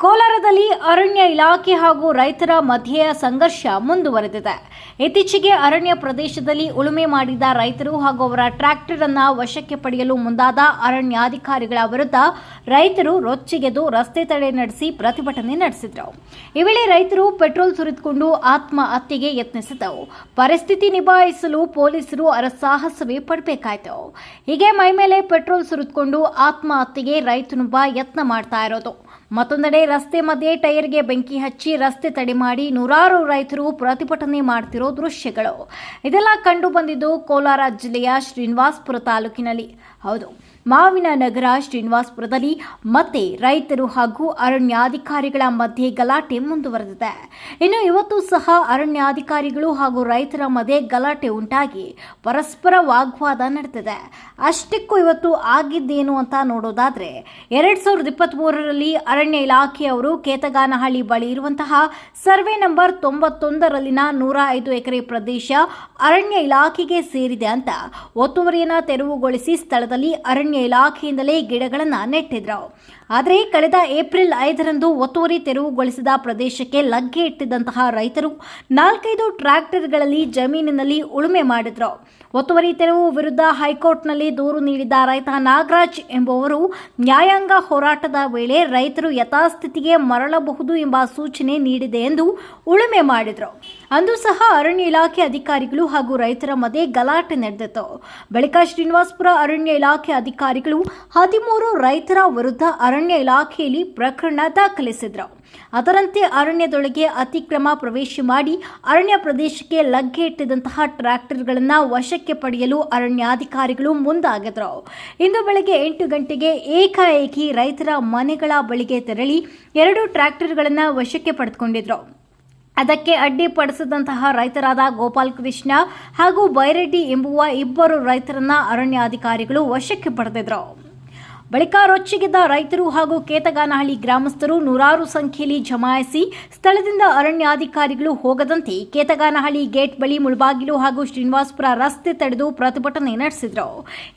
ಕೋಲಾರದಲ್ಲಿ ಅರಣ್ಯ ಇಲಾಖೆ ಹಾಗೂ ರೈತರ ಮಧ್ಯೆಯ ಸಂಘರ್ಷ ಮುಂದುವರೆದಿದೆ. ಇತ್ತೀಚೆಗೆ ಅರಣ್ಯ ಪ್ರದೇಶದಲ್ಲಿ ಉಳುಮೆ ಮಾಡಿದ ರೈತರು ಹಾಗೂ ಅವರ ಟ್ರ್ಯಾಕ್ಟರ್ ಅನ್ನ ವಶಕ್ಕೆ ಪಡೆಯಲು ಮುಂದಾದ ಅರಣ್ಯಾಧಿಕಾರಿಗಳ ವಿರುದ್ಧ ರೈತರು ರೊಚ್ಚಿಗೆದು ರಸ್ತೆ ತಡೆ ನಡೆಸಿ ಪ್ರತಿಭಟನೆ ನಡೆಸಿದರು. ಈ ವೇಳೆ ರೈತರು ಪೆಟ್ರೋಲ್ ಸುರಿದುಕೊಂಡು ಆತ್ಮಹತ್ಯೆಗೆ ಯತ್ನಿಸಿದವು ಪರಿಸ್ಥಿತಿ ನಿಭಾಯಿಸಲು ಪೊಲೀಸರು ಅರಸಾಹಸವೇ ಪಡಬೇಕಾಯಿತು. ಹೀಗೆ ಮೈಮೇಲೆ ಪೆಟ್ರೋಲ್ ಸುರಿದುಕೊಂಡು ಆತ್ಮಹತ್ಯೆಗೆ ರೈತನೊಬ್ಬ ಯತ್ನ ಮಾಡ್ತಾ ಇರೋದು. ಮತ್ತೊಂದೆಡೆ ರಸ್ತೆ ಮಧ್ಯೆ ಟೈರ್ಗೆ ಬೆಂಕಿ ಹಚ್ಚಿ ರಸ್ತೆ ತಡೆ ಮಾಡಿ ನೂರಾರು ರೈತರು ಪ್ರತಿಭಟನೆ ಮಾಡ್ತಿರೋ ದೃಶ್ಯಗಳು. ಇದೆಲ್ಲ ಕಂಡು ಬಂದಿದ್ದು ಕೋಲಾರ ಜಿಲ್ಲೆಯ ಶ್ರೀನಿವಾಸ್ಪುರ ತಾಲೂಕಿನಲ್ಲಿ. ಹೌದು. ಮಾವಿನ ನಗರ ಶ್ರೀನಿವಾಸ್ಪುರದಲ್ಲಿ ಮತ್ತೆ ರೈತರು ಹಾಗೂ ಅರಣ್ಯಾಧಿಕಾರಿಗಳ ಮಧ್ಯೆ ಗಲಾಟೆ ಮುಂದುವರೆದಿದೆ. ಇನ್ನು ಇವತ್ತು ಸಹ ಅರಣ್ಯಾಧಿಕಾರಿಗಳು ಹಾಗೂ ರೈತರ ಮಧ್ಯೆ ಗಲಾಟೆ ಉಂಟಾಗಿ ಪರಸ್ಪರ ವಾಗ್ವಾದ ನಡೆದಿದೆ. ಅಷ್ಟಕ್ಕೂ ಇವತ್ತು ಆಗಿದ್ದೇನು ಅಂತ ನೋಡೋದಾದ್ರೆ, ಎರಡ್ ಸಾವಿರದ ಇಪ್ಪತ್ತ್ ಮೂರರಲ್ಲಿ ಅರಣ್ಯ ಇಲಾಖೆಯವರು ಕೇತಗಾನಹಳ್ಳಿ ಬಳಿ ಇರುವಂತಹ ಸರ್ವೆ ನಂಬರ್ ತೊಂಬತ್ತೊಂದರಲ್ಲಿನ ನೂರ ಐದು ಎಕರೆ ಪ್ರದೇಶ ಅರಣ್ಯ ಇಲಾಖೆಗೆ ಸೇರಿದೆ ಅಂತ ಒತ್ತುವರಿಯನ್ನು ತೆರವುಗೊಳಿಸಿ ಸ್ಥಳದಲ್ಲಿ ಅರಣ್ಯ ಇಲಾಖೆಯಿಂದಲೇ ಗಿಡಗಳನ್ನು ನೆಟ್ಟಿದ್ರು. ಆದರೆ ಕಳೆದ ಏಪ್ರಿಲ್ ಐದರಂದು ಒತ್ತುವರಿ ತೆರವುಗೊಳಿಸಿದ ಪ್ರದೇಶಕ್ಕೆ ಲಗ್ಗೆ ಇಟ್ಟಿದ್ದಂತಹ ರೈತರು ನಾಲ್ಕೈದು ಟ್ರ್ಯಾಕ್ಟರ್ಗಳಲ್ಲಿ ಜಮೀನಿನಲ್ಲಿ ಉಳುಮೆ ಮಾಡಿದ್ರು. ಒತ್ತುವರಿ ತೆರವು ವಿರುದ್ಧ ಹೈಕೋರ್ಟ್ನಲ್ಲಿ ದೂರು ನೀಡಿದ ರೈತ ನಾಗರಾಜ್ ಎಂಬುವರು ನ್ಯಾಯಾಂಗ ಹೋರಾಟದ ವೇಳೆ ರೈತರು ಯಥಾಸ್ಥಿತಿಗೆ ಮರಳಬಹುದು ಎಂಬ ಸೂಚನೆ ನೀಡಿದೆ ಎಂದು ಉಳುಮೆ ಮಾಡಿದರು. ಅಂದು ಸಹ ಅರಣ್ಯ ಇಲಾಖೆ ಅಧಿಕಾರಿಗಳು ಹಾಗೂ ರೈತರ ಮಧ್ಯೆ ಗಲಾಟೆ ನಡೆದಿತ್ತು. ಬಳಿಕ ಶ್ರೀನಿವಾಸಪುರ ಅರಣ್ಯ ಇಲಾಖೆ ಅಧಿಕಾರಿಗಳು ಹದಿಮೂರು ರೈತರ ವಿರುದ್ಧ ಅರಣ್ಯ ಇಲಾಖೆಯಲ್ಲಿ ಪ್ರಕರಣ ದಾಖಲಿಸಿದ್ರು. ಅದರಂತೆ ಅರಣ್ಯದೊಳಗೆ ಅತಿಕ್ರಮ ಪ್ರವೇಶ ಮಾಡಿ ಅರಣ್ಯ ಪ್ರದೇಶಕ್ಕೆ ಲಗ್ಗೆ ಇಟ್ಟಿದಂತಹ ಟ್ರ್ಯಾಕ್ಟರ್ಗಳನ್ನು ವಶಕ್ಕೆ ಪಡೆಯಲು ಅರಣ್ಯಾಧಿಕಾರಿಗಳು ಮುಂದಾಗಿದ್ರು. ಇಂದು ಬೆಳಗ್ಗೆ ಎಂಟು ಗಂಟೆಗೆ ಏಕಾಏಕಿ ರೈತರ ಮನೆಗಳ ಬಳಿಗೆ ತೆರಳಿ ಎರಡು ಟ್ರ್ಯಾಕ್ಟರ್ಗಳನ್ನು ವಶಕ್ಕೆ ಪಡೆದುಕೊಂಡಿದ್ರು. ಅದಕ್ಕೆ ಅಡ್ಡಿಪಡಿಸಿದಂತಹ ರೈತರಾದ ಗೋಪಾಲ್ ಕೃಷ್ಣ ಹಾಗೂ ಬೈರೆಡ್ಡಿ ಎಂಬುವ ಇಬ್ಬರು ರೈತರನ್ನ ಅರಣ್ಯಾಧಿಕಾರಿಗಳು ವಶಕ್ಕೆ ಪಡೆದಿದ್ರು. ಬಳಿಕ ರೊಚ್ಚಿಗೆದ್ದ ರೈತರು ಹಾಗೂ ಕೇತಗಾನಹಳ್ಳಿ ಗ್ರಾಮಸ್ಥರು ನೂರಾರು ಸಂಖ್ಯೆಯಲ್ಲಿ ಜಮಾಯಿಸಿ ಸ್ಥಳದಿಂದ ಅರಣ್ಯಾಧಿಕಾರಿಗಳು ಹೋಗದಂತೆ ಕೇತಗಾನಹಳ್ಳಿ ಗೇಟ್ ಬಳಿ ಮುಳಬಾಗಿಲು ಹಾಗೂ ಶ್ರೀನಿವಾಸಪುರ ರಸ್ತೆ ತಡೆದು ಪ್ರತಿಭಟನೆ ನಡೆಸಿದರು.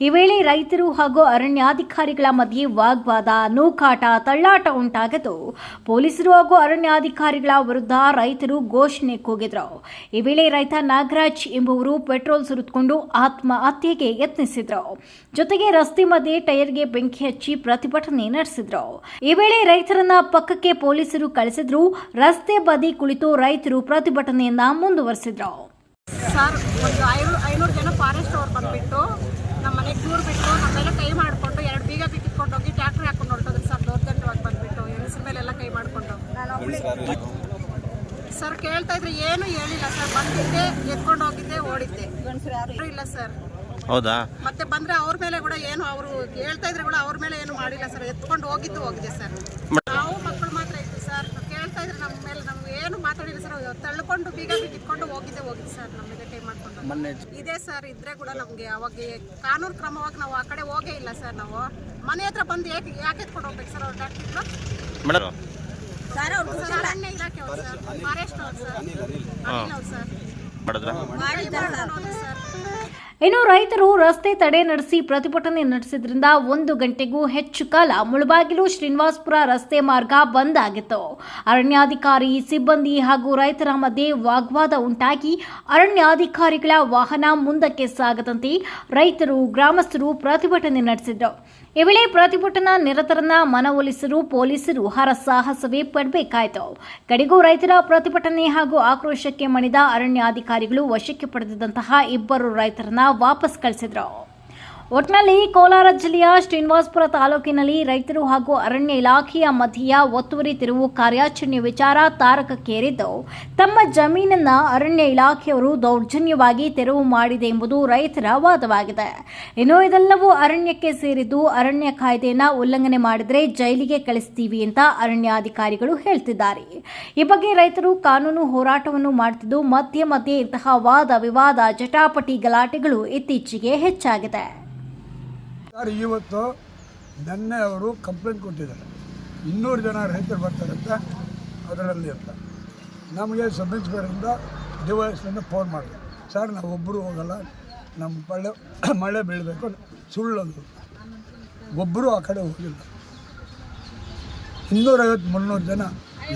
ಈ ವೇಳೆ ರೈತರು ಹಾಗೂ ಅರಣ್ಯಾಧಿಕಾರಿಗಳ ಮಧ್ಯೆ ವಾಗ್ವಾದ, ನೂಕಾಟ, ತಳ್ಳಾಟ ಉಂಟಾಗಿದ್ದು, ಪೊಲೀಸರು ಹಾಗೂ ಅರಣ್ಯಾಧಿಕಾರಿಗಳ ವಿರುದ್ಧ ರೈತರು ಘೋಷಣೆ ಕೂಗಿದರು. ಈ ವೇಳೆ ರೈತ ನಾಗರಾಜ್ ಎಂಬುವರು ಪೆಟ್ರೋಲ್ ಸುರಿದುಕೊಂಡು ಆತ್ಮಹತ್ಯೆಗೆ ಯತ್ನಿಸಿದರು. ಜೊತೆಗೆ ರಸ್ತೆ ಮಧ್ಯೆ ಟೈರ್ಗೆ ಬೆಂಕಿ ಹಚ್ಚಿ ಪ್ರತಿಭಟನೆ ನಡೆಸಿದ್ರು. ಈ ವೇಳೆ ರೈತರನ್ನ ಪಕ್ಕಕ್ಕೆ ಪೊಲೀಸರು ಕಳಿಸಿದ್ರು. ರಸ್ತೆ ಬದಿ ಕುಳಿತು ರೈತರು ಪ್ರತಿಭಟನೆಯನ್ನ ಮುಂದುವರೆಸಿದ್ರು. ಸರ್ ಒಂದು ಐನೂರು ಐನೂರು ಜನ ಫಾರೆಸ್ಟ್ ಅವ್ರು ಬಂದುಬಿಟ್ಟು ನಮ್ಮ ಮನೆಗೆ ದೂರ ಬಿಟ್ಟು ನಮ್ಮೆಲ್ಲ ಕೈ ಮಾಡಿಕೊಂಡು ಎರಡು ಬೀಗ ಬಿಕ್ಕಿಟ್ಕೊಂಡು ಹೋಗಿ ಟ್ಯಾಕ್ಟ್ರಿ ಹಾಕೊಂಡು ಹೊರಟೋದ್ರು ಸರ್ ದೌರ್ಜನ್ಯವಾಗಿ ಬಂದುಬಿಟ್ಟು. ಹೆಸರು ಮೇಲೆಲ್ಲ ಕೈ ಮಾಡಿಕೊಂಡು. ಸರ್ ಕೇಳ್ತಾ ಇದ್ರೆ ಏನು ಹೇಳಿಲ್ಲ ಸರ್. ಬಂದಿದ್ದೆ ಎತ್ಕೊಂಡು ಹೋಗಿದ್ದೆ ಓಡಿದ್ದೆ. ಇಲ್ಲ ಸರ್. ಹೌದಾ? ಮತ್ತೆ ಬಂದ್ರೆ ಅವ್ರ ಮೇಲೆ ಕೂಡ ಏನು ಅವರು ಹೇಳ್ತಾ ಇದ್ರೆ ಕೂಡ ಅವ್ರ ಮೇಲೆ ಏನು ಮಾಡಿಲ್ಲ ಸರ್. ಎತ್ಕೊಂಡು ಹೋಗಿದ್ದು ಹೋಗಿದೆ ಸರ್. ನಾವು ಮಕ್ಕಳು ಮಾತ್ರ ಇದ್ವಿ ಸರ್. ಕೇಳ್ತಾ ಇದ್ರೆ ನಮ್ಮ ಮೇಲೆ ನಮ್ಗೆ ಏನು ಮಾತಾಡಿಲ್ಲ ಸರ್. ತಳ್ಕೊಂಡು ಬೀಗ ಬಿಟ್ಟಿಟ್ಕೊಂಡು ಹೋಗಿದ್ದೆ ಹೋಗಿದೆ ಸರ್. ನಮಗೆ ಟೈಮ್ ಕೈ ಮಾಡ್ಕೊಂಡು ಇದೆ ಸರ್ ಇದ್ರೆ ಕೂಡ ನಮ್ಗೆ ಅವಾಗ ಕಾನೂನು ಕ್ರಮವಾಗಿ ನಾವು ಆ ಕಡೆ ಹೋಗೇ ಇಲ್ಲ ಸರ್ ನಾವು. ಮನೆ ಹತ್ರ ಬಂದು ಯಾಕೆ ಯಾಕೆ ಎತ್ಕೊಂಡು ಹೋಗ್ಬೇಕು ಸರ್ ಅವ್ರ ಡಾಕ್ಟರ್? ಮೇಡಮ್. ಸರ್ ಅವ್ರು ಸರ್ ಅರಣ್ಯ ಇಲಾಖೆ ಅವ್ರು ಸರ್. ಫಾರೆಸ್ಟ್ ಅವ್ರು ಸರ್. ಮಾಡಿದ್ರ? ಸರ್. ಇನ್ನು ರೈತರು ರಸ್ತೆ ತಡೆ ನಡೆಸಿ ಪ್ರತಿಭಟನೆ ನಡೆಸಿದ್ರಿಂದ ಒಂದು ಗಂಟೆಗೂ ಹೆಚ್ಚು ಕಾಲ ಮುಳಬಾಗಿಲು ಶ್ರೀನಿವಾಸ್ಪುರ ರಸ್ತೆ ಮಾರ್ಗ ಬಂದ್ ಆಗಿತ್ತು. ಅರಣ್ಯಾಧಿಕಾರಿ, ಸಿಬ್ಬಂದಿ ಹಾಗೂ ರೈತರ ಮಧ್ಯೆ ವಾಗ್ವಾದ ಉಂಟಾಗಿ ಅರಣ್ಯಾಧಿಕಾರಿಗಳ ವಾಹನ ಮುಂದಕ್ಕೆ ಸಾಗದಂತೆ ರೈತರು ಗ್ರಾಮಸ್ಥರು ಪ್ರತಿಭಟನೆ ನಡೆಸಿದ್ರು. ಈ ವೇಳೆ ಪ್ರತಿಭಟನಾ ನಿರತರನ್ನ ಮನವೊಲಿಸಲು ಪೊಲೀಸರು ಹರಸಾಹಸವೇ ಪಡಬೇಕಾಯಿತು ಕಡೆಗೂ ರೈತರ ಪ್ರತಿಭಟನೆ ಹಾಗೂ ಆಕ್ರೋಶಕ್ಕೆ ಮಣಿದ ಅರಣ್ಯಾಧಿಕಾರಿಗಳು ವಶಕ್ಕೆ ಪಡೆದಿದ್ದಂತಹ ಇಬ್ಬರು ರೈತರನ್ನ ವಾಪಸ್ ಕಳಿಸಿದ್ರು ಒಟ್ನಲ್ಲಿ ಕೋಲಾರ ಜಿಲ್ಲೆಯ ಶ್ರೀನಿವಾಸಪುರ ತಾಲೂಕಿನಲ್ಲಿ ರೈತರು ಹಾಗೂ ಅರಣ್ಯ ಇಲಾಖೆಯ ಮಧ್ಯೆಯ ಒತ್ತುವರಿ ತಿರುವು ಕಾರ್ಯಾಚರಣೆ ವಿಚಾರ ತಾರಕಕ್ಕೇರಿದ್ದು, ತಮ್ಮ ಜಮೀನನ್ನ ಅರಣ್ಯ ಇಲಾಖೆಯವರು ದೌರ್ಜನ್ಯವಾಗಿ ತೆರವು ಮಾಡಿದೆ ಎಂಬುದು ರೈತರ ವಾದವಾಗಿದೆ. ಇನ್ನು ಇದೆಲ್ಲವೂ ಅರಣ್ಯಕ್ಕೆ ಸೇರಿದ್ದು ಅರಣ್ಯ ಕಾಯ್ದೆಯನ್ನ ಉಲ್ಲಂಘನೆ ಮಾಡಿದರೆ ಜೈಲಿಗೆ ಕಳಿಸ್ತೀವಿ ಅಂತ ಅರಣ್ಯಾಧಿಕಾರಿಗಳು ಹೇಳ್ತಿದ್ದಾರೆ. ಈ ಬಗ್ಗೆ ರೈತರು ಕಾನೂನು ಹೋರಾಟವನ್ನು ಮಾಡುತ್ತಿದ್ದು ಮಧ್ಯೆ ಮಧ್ಯೆ ಇಂತಹ ವಾದ ವಿವಾದ ಜಟಾಪಟಿ ಗಲಾಟೆಗಳು ಇತ್ತೀಚೆಗೆ ಹೆಚ್ಚಾಗಿದೆ. ಸರ್, ಇವತ್ತು ನೆನ್ನೆ ಅವರು ಕಂಪ್ಲೇಂಟ್ ಕೊಟ್ಟಿದ್ದಾರೆ. ಇನ್ನೂರು ಜನ ರೈತರು ಬರ್ತಾರಂತೆ ಅದರಲ್ಲಿ ಅಂತ. ನಮಗೆ ಸಬ್ ಇನ್ಸ್ಪೆಕ್ಟರಿಂದ ಡಿ ಫೋನ್ ಮಾಡಿದೆ. ಸರ್, ನಾವು ಒಬ್ಬರು ಹೋಗಲ್ಲ, ನಮ್ಮ ಮಳೆ ಮಳೆ ಬೀಳಬೇಕು, ಸುಳ್ಳೊಂದು. ಒಬ್ಬರು ಆ ಕಡೆ ಹೋಗಿಲ್ಲ. ಇನ್ನೂರೈವತ್ತು, ಮುನ್ನೂರು ಜನ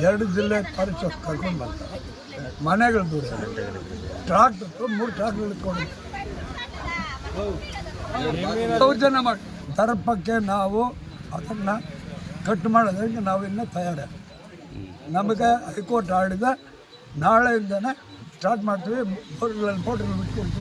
ಎರಡು ಜಿಲ್ಲೆ ಫಾರೆಸ್ಟ್ ಕರ್ಕೊಂಡು ಬರ್ತಾರೆ ಮನೆಗಳು ದೂರ ಟ್ರಾಕ್ಟರ್ ಮೂರು ಟ್ರಾಕ್ಟರ್ ಇಟ್ಕೊಂಡು ದೌರ್ಜನ್ಯ ಮಾಡಿ. ದರ್ಪಕ್ಕೆ ನಾವು ಅದನ್ನು ಕಟ್ ಮಾಡೋದಕ್ಕೆ ನಾವು ಇನ್ನೂ ತಯಾರಿ. ನಮಗೆ ಹೈಕೋರ್ಟ್ ಆಡಿದ ನಾಳೆಯಿಂದನೇ ಸ್ಟಾರ್ಟ್ ಮಾಡ್ತೀವಿ. ಬೋಟ್ಗಳು ಬಿಟ್ಕೊಡ್ತೀವಿ.